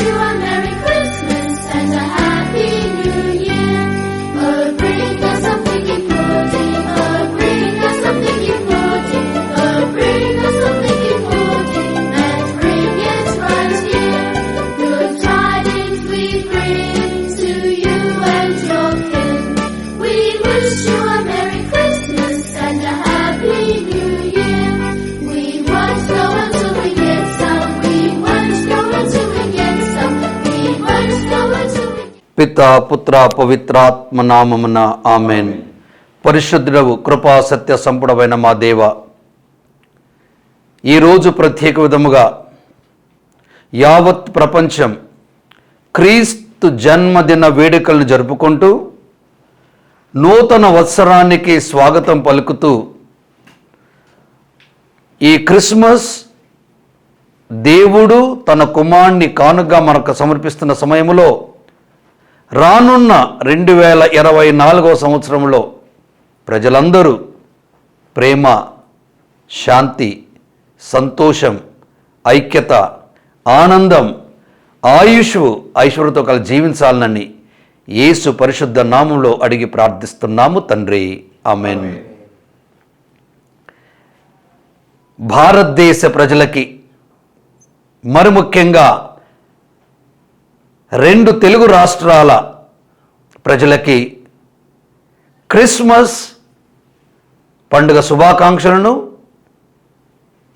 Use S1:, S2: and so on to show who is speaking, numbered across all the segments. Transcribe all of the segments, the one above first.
S1: you and
S2: పిత పుత్ర పవిత్రాత్మ నామమున ఆమెన్. పరిశుద్ధుడవు కృపా సత్య సంపుడమైన మా దేవ. ఈరోజు ప్రత్యేక విధముగా యావత్ ప్రపంచం క్రీస్తు జన్మదిన వేడుకలను జరుపుకుంటూ నూతన వత్సరానికి స్వాగతం పలుకుతూ ఈ క్రిస్మస్ దేవుడు తన కుమారుణ్ణి కానుగా మనకు సమర్పిస్తున్న సమయంలో రానున్న రెండు వేల ఇరవై నాలుగో సంవత్సరంలో ప్రజలందరూ ప్రేమ శాంతి సంతోషం ఐక్యత ఆనందం ఆయుష్ ఐశ్వర్యతో కలిసి జీవించాలనని యేసు పరిశుద్ధ నామంలో అడిగి ప్రార్థిస్తున్నాము తండ్రి. ఆమెన్. భారతదేశ ప్రజలకి మరి ముఖ్యంగా రెండు తెలుగు రాష్ట్రాల ప్రజలకి క్రిస్మస్ పండుగ శుభాకాంక్షలను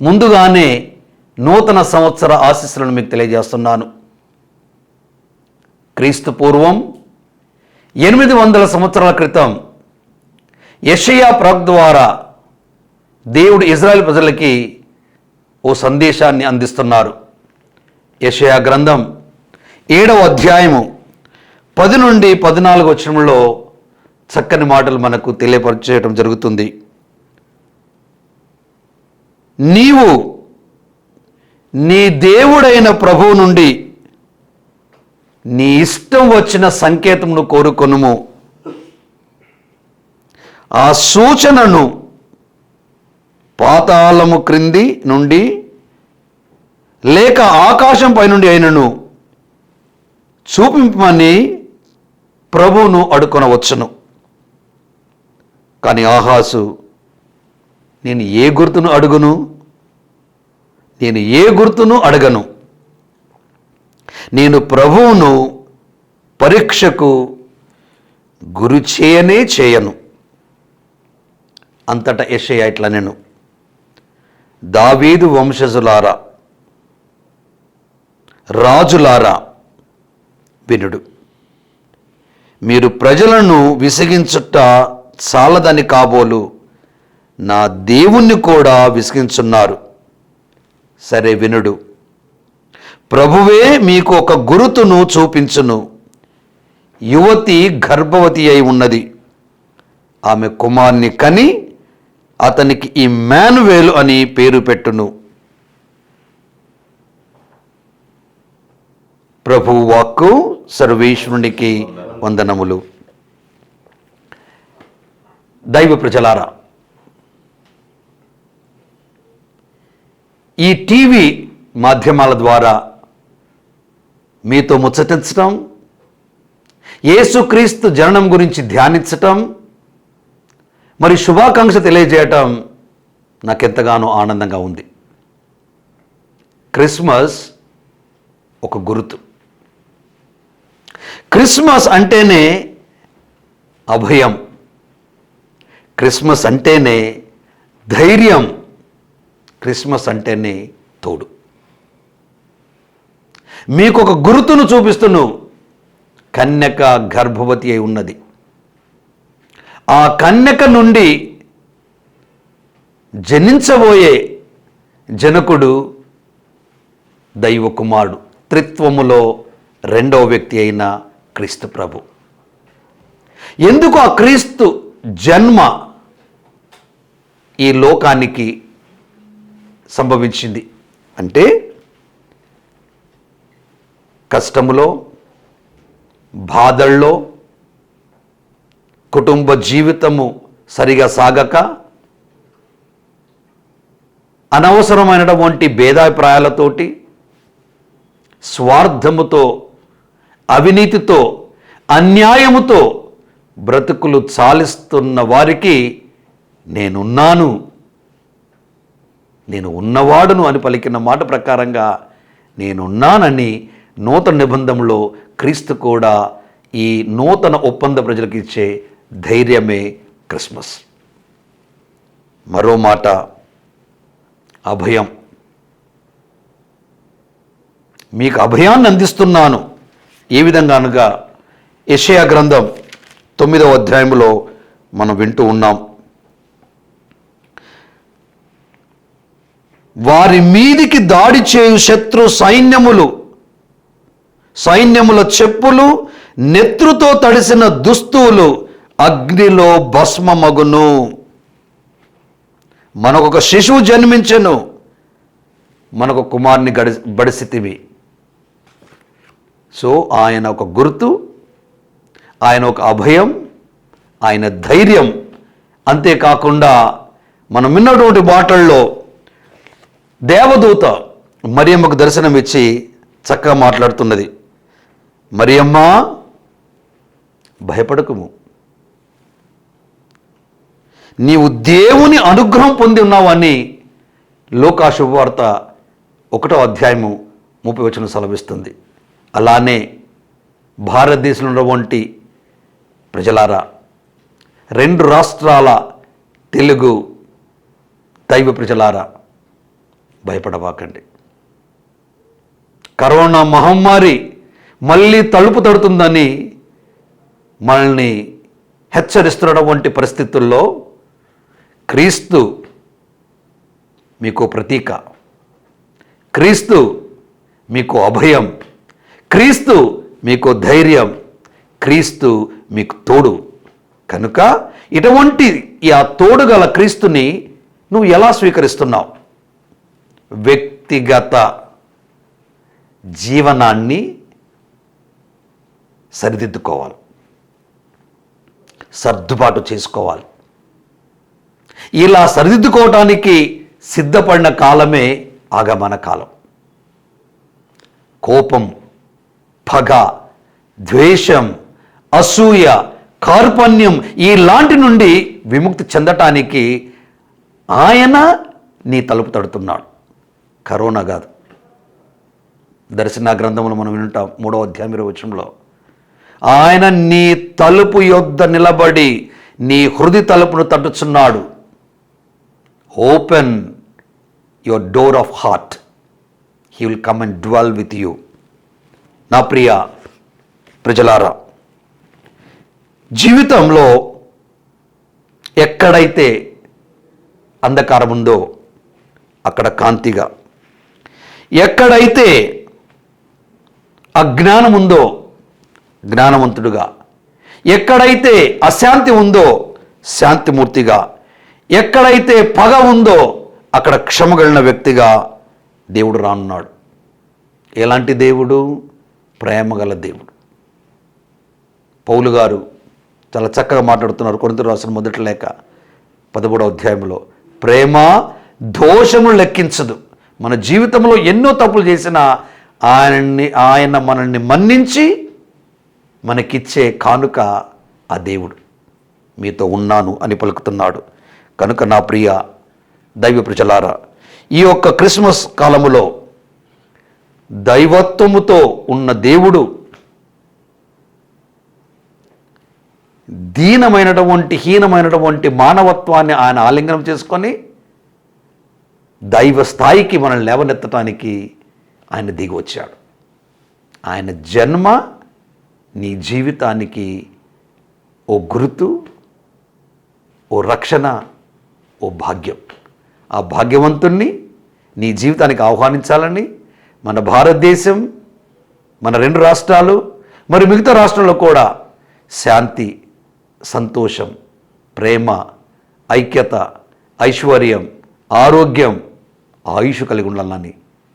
S2: ముందుగానే నూతన సంవత్సర ఆశీస్సులను మీకు తెలియజేస్తున్నాను. క్రీస్తు పూర్వం ఎనిమిది వందల సంవత్సరాల క్రితం యషయా ప్రాక్ ద్వారా దేవుడు ఇజ్రాయెల్ ప్రజలకి ఓ సందేశాన్ని అందిస్తున్నారు. యషయా గ్రంథం ఏడవ అధ్యాయము పది నుండి పద్నాలుగు వచనంలో చక్కని మాటలు మనకు తెలియపరచేయటం జరుగుతుంది. నీవు నీ దేవుడైన ప్రభువు నుండి నీ ఇష్టం వచ్చిన సంకేతమును కోరుకొనుము. ఆ సూచనను పాతాళము క్రింది నుండి లేక ఆకాశం పైనుండి అయినను చూపింపమని ప్రభువును అడుకొనవచ్చును. కానీ ఆహాసు నేను ఏ గుర్తును అడుగును? నేను ఏ గుర్తును అడగను? నేను ప్రభువును పరీక్షకు గురి చేయనే చేయను. అంతటా ఎషయ ఇట్లా నేను దావీదు వంశజులారా రాజులారా వినుడు. మీరు ప్రజలను విసిగించుట చాలదని కాబోలు నా దేవుణ్ణి కూడా విసిగించున్నారు. సరే వినుడు. ప్రభువే మీకు ఒక గురుతును చూపించును. యువతి గర్భవతి అయి ఉన్నది. ఆమె కుమార్ని కని అతనికి ఈ మ్యానువేలు అని పేరు పెట్టును. ప్రభు వాక్కు సర్వేశ్వరునికి వందనములు. దైవ ప్రజలారా ఈ టీవీ మాధ్యమాల ద్వారా మీతో ముచ్చటించటం యేసుక్రీస్తు జననం గురించి ధ్యానించటం మరి శుభాకాంక్ష తెలియజేయటం నాకెంతగానో ఆనందంగా ఉంది. క్రిస్మస్ ఒక గుర్తు. క్రిస్మస్ అంటేనే అభయం. క్రిస్మస్ అంటేనే ధైర్యం. క్రిస్మస్ అంటేనే తోడు. మీకు ఒక గుర్తును చూపిస్తును కన్యక గర్భవతి అయి ఉన్నది. ఆ కన్యక నుండి జనించబోయే జనకుడు దైవ కుమారుడు త్రిత్వములో రెండవ వ్యక్తి అయిన క్రీస్తు ప్రభు. ఎందుకు ఆ క్రీస్తు జన్మ ఈ లోకానికి సంభవించింది? అంటే కష్టములో బాధల్లో కుటుంబ జీవితము సరిగా సాగక అనవసరమైనటువంటి భేదాభిప్రాయాలతోటి స్వార్థముతో అవినీతితో అన్యాయముతో బ్రతుకులు చాలిస్తున్న వారికి నేనున్నాను. నేను ఉన్నవాడును అని పలికిన మాట ప్రకారంగా నేనున్నానని నూతన నిబంధంలో క్రీస్తు కూడా ఈ నూతన ఒప్పంద ప్రజలకు ఇచ్చే ధైర్యమే క్రిస్మస్. మరో మాట అభయం. మీకు అభయాన్ని అందిస్తున్నాను. ఏ విధంగా అనగా యషయా గ్రంథం తొమ్మిదవ అధ్యాయంలో మనం వింటూ ఉన్నాం. వారి మీదికి దాడి చేయు శత్రు సైన్యములు సైన్యముల చెప్పులు నెత్రుతో తడిసిన దుస్తువులు అగ్నిలో భస్మమగును. మనకొక శిశువు జన్మించెను మనకు కుమార్ని గడి బడిసితివి సో ఆయన ఒక గుర్తు ఆయన ఒక అభయం ఆయన ధైర్యం. అంతేకాకుండా మనం విన్నటువంటి మాటల్లో దేవదూత మరియమ్మకు దర్శనం ఇచ్చి చక్కగా మాట్లాడుతున్నది. మరియమ్మ భయపడకుము. నీవు దేవుని అనుగ్రహం పొంది ఉన్నావని లోకా శుభవార్త ఒకటో అధ్యాయము ముప్పై వచ్చిన సెలవిస్తుంది. అలానే భారతదేశంలో ఉన్నటువంటి ప్రజలారా రెండు రాష్ట్రాల తెలుగు దైవ ప్రజలారా భయపడబాకండి కరోనా మహమ్మారి మళ్ళీ తలుపు తడుతుందని మనల్ని హెచ్చరిస్తున్నటువంటి పరిస్థితుల్లో క్రీస్తు మీకు ప్రతీక. క్రీస్తు మీకు అభయం. క్రీస్తు మీకు ధైర్యం క్రీస్తు మీకు తోడు. కనుక ఇటువంటి ఆ తోడు గల క్రీస్తుని నువ్వు ఎలా స్వీకరిస్తున్నావు? వ్యక్తిగత జీవనాన్ని సరిదిద్దుకోవాలి. సర్దుబాటు చేసుకోవాలి. ఇలా సరిదిద్దుకోవటానికి సిద్ధపడిన కాలమే ఆగమన కాలం. కోపం పగ ద్వేషం అసూయ కార్పణ్యం ఇలాంటి నుండి విముక్తి చెందటానికి ఆయన నీ తలుపు తడుతున్నాడు. కరోనా కాదు. దర్శన గ్రంథంలో మనం వింటాం మూడవ అధ్యాయం ఇరవై ఆయన నీ తలుపు యొద్ద నిలబడి నీ హృది తలుపును తట్టుచున్నాడు open your door of heart he will come and dwell with you నా ప్రియ ప్రజలారా జీవితంలో ఎక్కడైతే అంధకారం ఉందో అక్కడ కాంతిగా ఎక్కడైతే అజ్ఞానం ఉందో జ్ఞానవంతుడుగా ఎక్కడైతే అశాంతి ఉందో శాంతిమూర్తిగా ఎక్కడైతే పగ ఉందో అక్కడ క్షమగలిగిన వ్యక్తిగా దేవుడు రానున్నాడు. ఎలాంటి దేవుడు? ప్రేమగల దేవుడు. పౌలు గారు చాలా చక్కగా మాట్లాడుతున్నారు కొరింత రాసిన మొదటి లేక పదమూడవ అధ్యాయంలో. ప్రేమ దోషము లెక్కించదు. మన జీవితంలో ఎన్నో తప్పులు చేసినా ఆయన్ని ఆయన మనల్ని మన్నించి మనకిచ్చే కానుక ఆ దేవుడు. మీతో ఉన్నాను అని పలుకుతున్నాడు. కనుక నా ప్రియ దైవ ప్రజలారా ఈ యొక్క క్రిస్మస్ కాలములో దైవత్వముతో ఉన్న దేవుడు దీనమైనటువంటి హీనమైనటువంటి మానవత్వాన్ని ఆయన ఆలింగనం చేసుకొని దైవ స్థాయికి మనల్ని లేవనెత్తటానికి ఆయన దిగి వచ్చాడు. ఆయన జన్మ నీ జీవితానికి ఓ గుర్తు ఓ రక్షణ ఓ భాగ్యం. ఆ భాగ్యవంతుణ్ణి నీ జీవితానికి ఆహ్వానించాలని మన భారతదేశం మన రెండు రాష్ట్రాలు మరి మిగతా రాష్ట్రంలో కూడా శాంతి సంతోషం ప్రేమ ఐక్యత ఐశ్వర్యం ఆరోగ్యం ఆయుష్ కలిగి ఉండాలని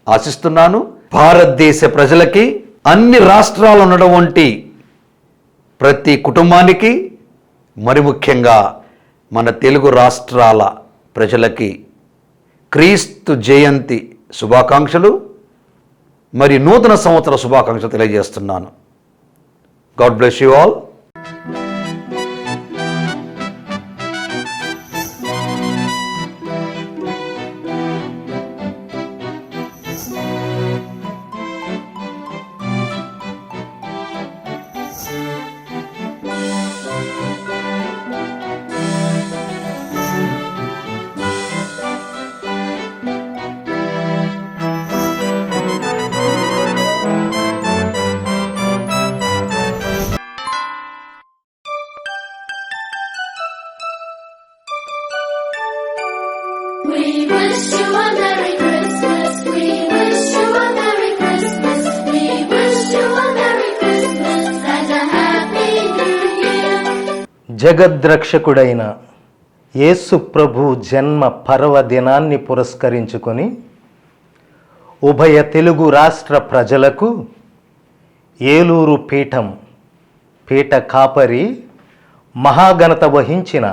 S2: ఆశిస్తున్నాను. భారతదేశ ప్రజలకి అన్ని రాష్ట్రాలు ఉన్నటువంటి ప్రతి కుటుంబానికి మరి ముఖ్యంగా మన తెలుగు రాష్ట్రాల ప్రజలకి క్రీస్తు జయంతి శుభాకాంక్షలు. మరి నూతన సంవత్సర శుభాకాంక్షలు తెలియజేస్తున్నాను. గాడ్ బ్లెస్ యూ ఆల్
S3: జగద్రక్షకుడైన యేసు ప్రభు జన్మ పర్వదినాన్ని పురస్కరించుకొని ఉభయ తెలుగు రాష్ట్ర ప్రజలకు ఏలూరు పీఠం పీఠ కాపరి మహాఘనత వహించిన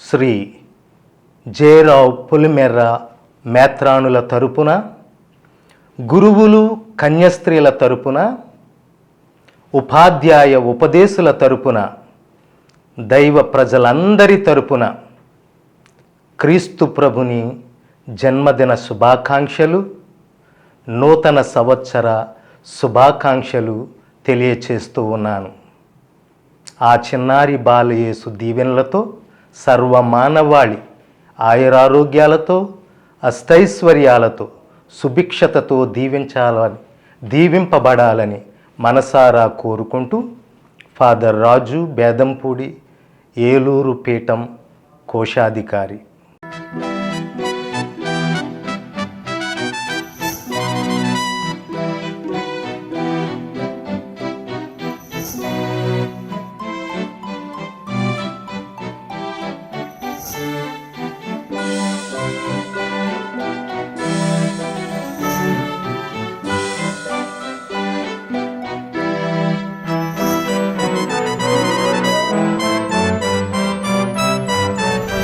S3: శ్రీ జయరావు పులిమెర్ర మేత్రాణుల తరపున గురువులు కన్యస్త్రీల తరపున ఉపాధ్యాయ ఉపదేశుల తరపున దైవ ప్రజలందరి తరపున క్రీస్తు ప్రభుని జన్మదిన శుభాకాంక్షలు నూతన సంవత్సర శుభాకాంక్షలు తెలియచేస్తూ ఉన్నాను. ఆ చిన్నారి బాలయేసు దీవెనలతో సర్వమానవాళి ఆయురారోగ్యాలతో అష్టైశ్వర్యాలతో సుభిక్షతతో దీవించాలని దీవింపబడాలని మనసారా కోరుకుంటూ ఫాదర్ రాజు బేదంపూడి ఏలూరు పీఠం కోశాధికారి.